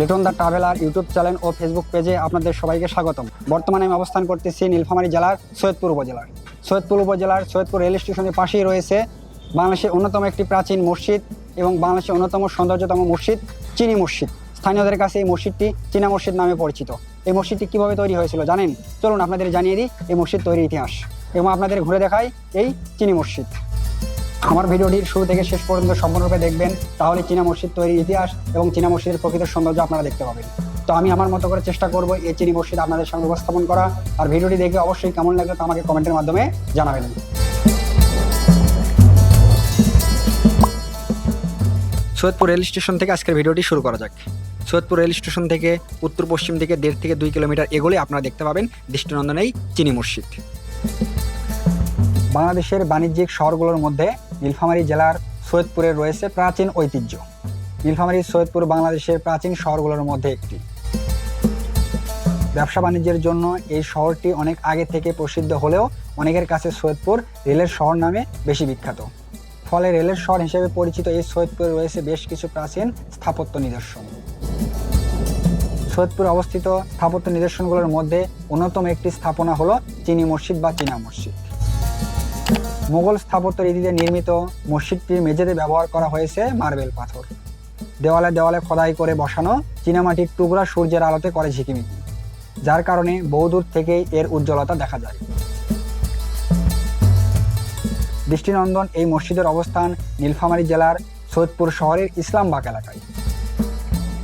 Liton the traveller YouTube channel O Facebook পেজে আপনাদের সবাইকে স্বাগতম। বর্তমানে আমি অবস্থান করতেছি নীলফামারী জেলার সৈয়দপুর উপজেলার সৈয়দপুর উপজেলার সৈয়দপুর রেল স্টেশনের পাশেই রয়েছে বাংলাদেশের অন্যতম একটি প্রাচীন মসজিদ এবং বাংলাদেশের অন্যতম সৌন্দর্যতম মসজিদ চিনি মসজিদ। স্থানীয়দের কাছে এই মসজিদটি চীনা মসজিদ নামে পরিচিত। এই মসজিদটি কীভাবে তৈরি হয়েছিল জানেন? চলুন আপনাদের জানিয়ে দিই এই মসজিদ তৈরির ইতিহাস এবং আপনাদের ঘুরে দেখাই এই চিনি মসজিদ। আমার ভিডিওটির শুরু থেকে শেষ পর্যন্ত সম্পূর্ণরূপে দেখবেন, তাহলে চীনা মসজিদ তৈরির ইতিহাস এবং চীনা মসজিদের প্রকৃত সৌন্দর্য আপনারা দেখতে পাবেন। তো আমি আমার মতো করে চেষ্টা করব এই চিনি মসজিদ আপনাদের সামনে উপস্থাপন করা, আর ভিডিওটি দেখে অবশ্যই কেমন লাগবে তা আমাকে কমেন্টের মাধ্যমে জানাবেন। সৈয়দপুর রেল স্টেশন থেকে আজকের ভিডিওটি শুরু করা যাক। সৈয়দপুর রেল স্টেশন থেকে উত্তর পশ্চিম দিকে দেড় থেকে দুই কিলোমিটার এগোলে আপনারা দেখতে পাবেন দৃষ্টিনন্দন এই চিনি মসজিদ। বাংলাদেশের বাণিজ্যিক শহরগুলোর মধ্যে নীলফামারী জেলার সৈয়দপুরে রয়েছে প্রাচীন ঐতিহ্য। নীলফামারী, সৈয়দপুর বাংলাদেশের প্রাচীন শহরগুলোর মধ্যে একটি। ব্যবসা বাণিজ্যের জন্য এই শহরটি অনেক আগে থেকে প্রসিদ্ধ হলেও অনেকের কাছে সৈয়দপুর রেলের শহর নামে বেশি বিখ্যাত। ফলে রেলের শহর হিসেবে পরিচিত এই সৈয়দপুরে রয়েছে বেশ কিছু প্রাচীন স্থাপত্য নিদর্শন। সৈয়দপুরে অবস্থিত স্থাপত্য নিদর্শনগুলোর মধ্যে অন্যতম একটি স্থাপনা হলো চিনি মসজিদ বা চীনা মসজিদ। মোগল স্থাপত্য রীতিতে নির্মিত মসজিদটির মেঝেতে ব্যবহার করা হয়েছে মার্বেল পাথর। দেওয়ালে দেওয়ালে খোদাই করে বসানো চীনামাটির টুকরা সূর্যের আলোতে করে ঝিকিমিকি, যার কারণে বহুদূর থেকেই এর উজ্জ্বলতা দেখা যায়। দৃষ্টিনন্দন এই মসজিদের অবস্থান নীলফামারী জেলার সৈয়দপুর শহরের ইসলামবাগ এলাকায়।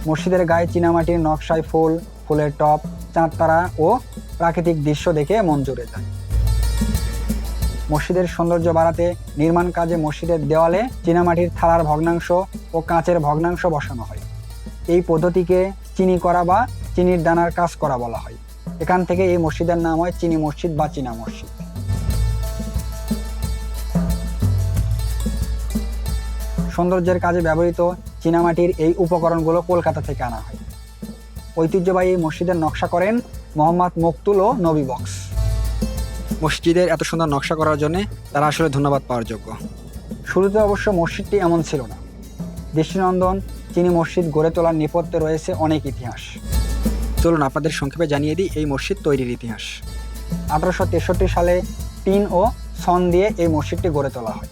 মসজিদের গায়ে চীনামাটির নকশায় ফুল, ফুলের টপ, চাঁদতারা ও প্রাকৃতিক দৃশ্য দেখে মন জুড়ে যায়। মসজিদের সৌন্দর্য বাড়াতে নির্মাণ কাজে মসজিদের দেওয়ালে চীনামাটির থালার ভগ্নাংশ ও কাঁচের ভগ্নাংশ বসানো হয়। এই পদ্ধতিকে চিনি করা বা চিনির দানার কাজ করা বলা হয়। এখান থেকে এই মসজিদের নাম হয় চিনি মসজিদ বা চীনা মসজিদ। সৌন্দর্যের কাজে ব্যবহৃত চীনামাটির এই উপকরণগুলো কলকাতা থেকে আনা হয়। ঐতিহ্যবাহী এই মসজিদের নকশা করেন মোহাম্মদ মকতুল ও নবী বক্স। মসজিদের এত সুন্দর নকশা করার জন্য তারা আসলে ধন্যবাদ পাওয়ার যোগ্য। শুরুতে অবশ্য মসজিদটি এমন ছিল না। দৃষ্টিনন্দন চিনি মসজিদ গড়ে তোলার নেপথ্যে রয়েছে অনেক ইতিহাস। চলুন আপনাদের সংক্ষেপে জানিয়ে দিই এই মসজিদ তৈরির ইতিহাস। আঠারোশো তেষট্টি সালে টিন ও সন দিয়ে এই মসজিদটি গড়ে তোলা হয়।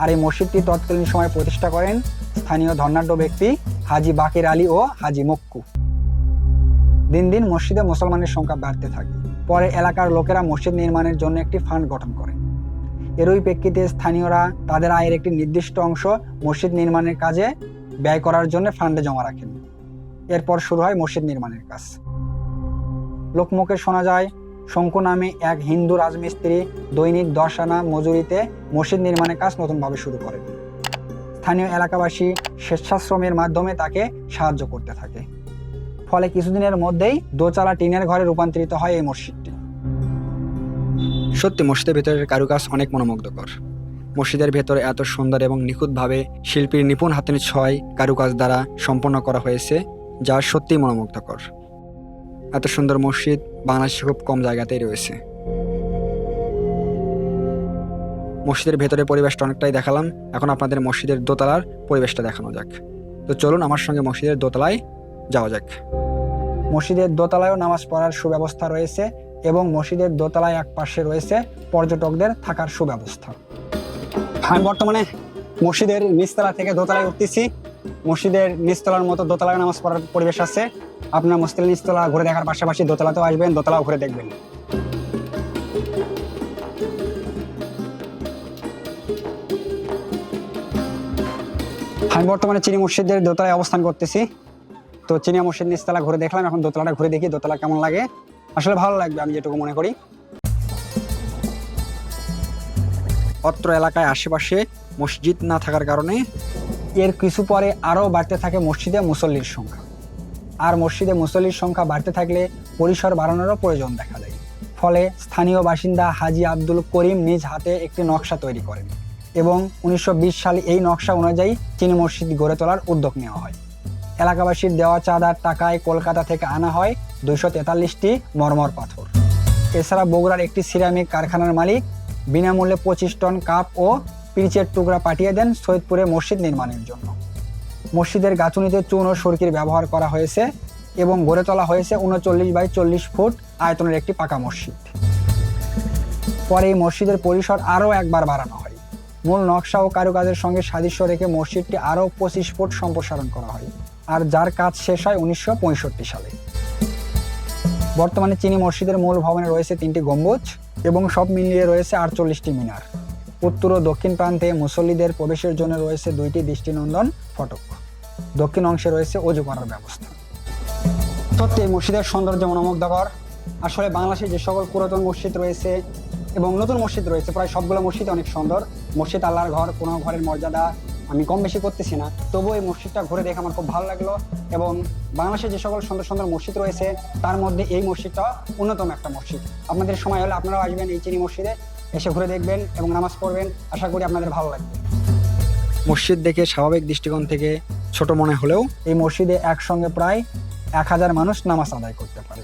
আর এই মসজিদটি তৎকালীন সময় প্রতিষ্ঠা করেন স্থানীয় ধর্নাঢ্য ব্যক্তি হাজি বাকির আলী ও হাজি মক্কু। দিন দিন মসজিদে মুসলমানের সংখ্যা বাড়তে থাকে। পরে এলাকার লোকেরা মসজিদ নির্মাণের জন্য একটি ফান্ড গঠন করে। এরই প্রেক্ষিতে স্থানীয়রা তাদের আয়ের একটি নির্দিষ্ট অংশ মসজিদ নির্মাণের কাজে ব্যয় করার জন্য ফান্ডে জমা রাখেন। এরপর শুরু হয় মসজিদ নির্মাণের কাজ। লোকমুখে শোনা যায়, শঙ্কু নামে এক হিন্দু রাজমিস্ত্রি দৈনিক দশ আনা মজুরিতে মসজিদ নির্মাণের কাজ নতুনভাবে শুরু করেন। স্থানীয় এলাকাবাসী স্বেচ্ছাশ্রমের মাধ্যমে তাকে সাহায্য করতে থাকে। ফলে কিছুদিনের মধ্যেই দোচালা টিনের ঘরে রূপান্তরিত হয় এই মসজিদটি। সত্যি, মসজিদের ভেতরের কারুকাজ অনেক মনোমুগ্ধকর। মসজিদের ভেতরে এত সুন্দর এবং নিখুঁতভাবে শিল্পীর নিপুণ হাতের ছয় কারুকাজ দ্বারা সম্পন্ন করা হয়েছে, যা সত্যিই মনোমুগ্ধকর। এত সুন্দর মসজিদ বাংলাদেশে খুব কম জায়গাতেই রয়েছে। মসজিদের ভেতরের পরিবেশটা অনেকটাই দেখালাম। এখন আপনাদের মসজিদের দোতলার পরিবেশটা দেখানো যাক। তো চলুন আমার সঙ্গে মসজিদের দোতলায় যাওয়া যাক। মসজিদের দোতলায়ও নামাজ পড়ার সুব্যবস্থা রয়েছে এবং মসজিদের দোতলায় এক পাশে রয়েছে পর্যটকদের থাকার সুব্যবস্থা। আমি বর্তমানে মসজিদের নিচতলা থেকে দোতলায় উঠতেছি। মসজিদের নিচতলার মতো দোতলায় নামাজ পড়ার পরিবেশ আছে। আপনার মসজিদের নিচতলা ঘুরে দেখার পাশাপাশি দোতলাতেও আসবেন, দোতলাও ঘুরে দেখবেন। আমি বর্তমানে চিনি মসজিদের দোতলায় অবস্থান করতেছি। তো চিনিয়া মসজিদ নিচতলা ঘুরে দেখলাম, এখন দোতলাটা ঘুরে দেখি, দোতলা কেমন লাগে। আসলে ভালো লাগবে, আমি যেটুকু মনে করি। অত্র এলাকায় আশেপাশে মসজিদ না থাকার কারণে এর কিছু পরে আরও বাড়তে থাকে মসজিদে মুসল্লির সংখ্যা। আর মসজিদে মুসল্লির সংখ্যা বাড়তে থাকলে পরিসর বাড়ানোরও প্রয়োজন দেখা দেয়। ফলে স্থানীয় বাসিন্দা হাজি আব্দুল করিম নিজ হাতে একটি নকশা তৈরি করেন এবং উনিশশো বিশ সালে এই নকশা অনুযায়ী চিনি মসজিদ গড়ে তোলার উদ্যোগ নেওয়া হয়। এলাকাবাসীর দেওয়া চাঁদার টাকায় কলকাতা থেকে আনা হয় দুশো তেতাল্লিশটি মরমর পাথর। এছাড়া বগুড়ার একটি সিরামিক কারখানার মালিক বিনামূল্যে পঁচিশ টন কাপ ও পিরিচের টুকরা পাঠিয়ে দেন সৈয়দপুরে মসজিদ নির্মাণের জন্য। মসজিদের গাঁথুনিতে চুন ও সুরকির ব্যবহার করা হয়েছে এবং গড়ে তোলা হয়েছে উনচল্লিশ বাই চল্লিশ ফুট আয়তনের একটি পাকা মসজিদ। পরে এই মসজিদের পরিসর আরও একবার বাড়ানো হয়। মূল নকশা ও কারুকাজের সঙ্গে সাদৃশ্য রেখে মসজিদটি আরও পঁচিশ ফুট সম্প্রসারণ করা হয়। আর যার কাজ শেষ হয় উনিশশো পঁয়ষট্টি সালে। বর্তমানে চিনি মসজিদের মূল ভবনে রয়েছে তিনটি গম্বুজ এবং সব মিলিয়ে রয়েছে আটচল্লিশটি মিনার। উত্তর ও দক্ষিণ প্রান্তে মুসল্লিদের প্রবেশের জন্য রয়েছে দুইটি দৃষ্টিনন্দন ফটক। দক্ষিণ অংশে রয়েছে অজু করার ব্যবস্থা। সত্যি এই মসজিদের সৌন্দর্য মনোমুগ্ধকর। আসলে বাংলাদেশে যে সকল পুরাতন মসজিদ রয়েছে এবং নতুন মসজিদ রয়েছে, প্রায় সবগুলো মসজিদ অনেক সুন্দর। মসজিদ আল্লাহর ঘর কোনো ঘরের মর্যাদা আমি কম বেশি করতেছি না। তবুও এই মসজিদটা ঘুরে দেখে আমার খুব ভালো লাগল এবং বাংলাদেশে যে সকল সুন্দর সুন্দর মসজিদ রয়েছে, তার মধ্যে এই মসজিদটা অন্যতম একটা মসজিদ। আপনাদের সময় হলে আপনারাও আসবেন এই চিনি মসজিদে, এসে ঘুরে দেখবেন এবং নামাজ পড়বেন। আশা করি আপনাদের ভালো লাগবে। মসজিদ দেখে স্বাভাবিক দৃষ্টিকোণ থেকে ছোট মনে হলেও এই মসজিদে একসঙ্গে প্রায় এক হাজার মানুষ নামাজ আদায় করতে পারে।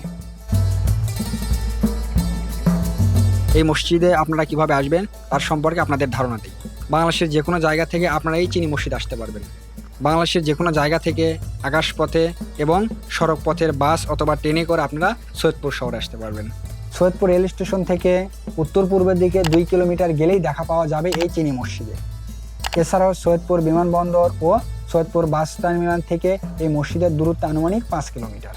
এই মসজিদে আপনারা কীভাবে আসবেন, তার সম্পর্কে আপনাদের ধারণা দিই। বাংলাদেশের যে কোনো জায়গা থেকে আপনারা এই চিনি মসজিদ আসতে পারবেন। বাংলাদেশের যে কোনো জায়গা থেকে আকাশপথে এবং সড়ক পথের বাস অথবা ট্রেনে করে আপনারা সৈয়দপুর শহরে আসতে পারবেন। সৈয়দপুর রেল স্টেশন থেকে উত্তর পূর্বের দিকে দুই কিলোমিটার গেলেই দেখা পাওয়া যাবে এই চিনি মসজিদে। এছাড়াও সৈয়দপুর বিমানবন্দর ও সৈয়দপুর বাস টার্মিনাল থেকে এই মসজিদের দূরত্ব আনুমানিক পাঁচ কিলোমিটার।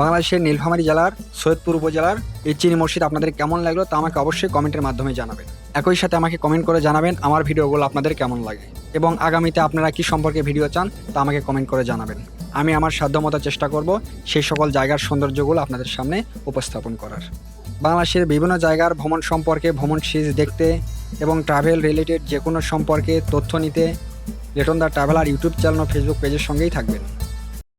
বাংলাদেশের নীলফামারী জেলার, সৈয়দপুর উপজেলার, এই চিনি মসজিদ আপনাদের কেমন লাগল তা আমাকে অবশ্যই কমেন্টের মাধ্যমে জানাবেন। একই সাথে আমাকে কমেন্ট করে জানাবেন আমার ভিডিওগুলো আপনাদের কেমন লাগে এবং আগামীতে আপনারা কি সম্পর্কে ভিডিও চান তা আমাকে কমেন্ট করে জানাবেন। আমি আমার সাধ্যমতো চেষ্টা করব সেই সকল জায়গার সৌন্দর্যগুলো আপনাদের সামনে উপস্থাপন করার। বাংলাদেশের বিভিন্ন জায়গার ভ্রমণ সম্পর্কে ভ্রমণ সিরিজ দেখতে এবং ট্রাভেল রিলেটেড যে কোনো সম্পর্কে তথ্য নিতে Liton the traveller YouTube channel O Facebook পেজের সঙ্গেই থাকবেন।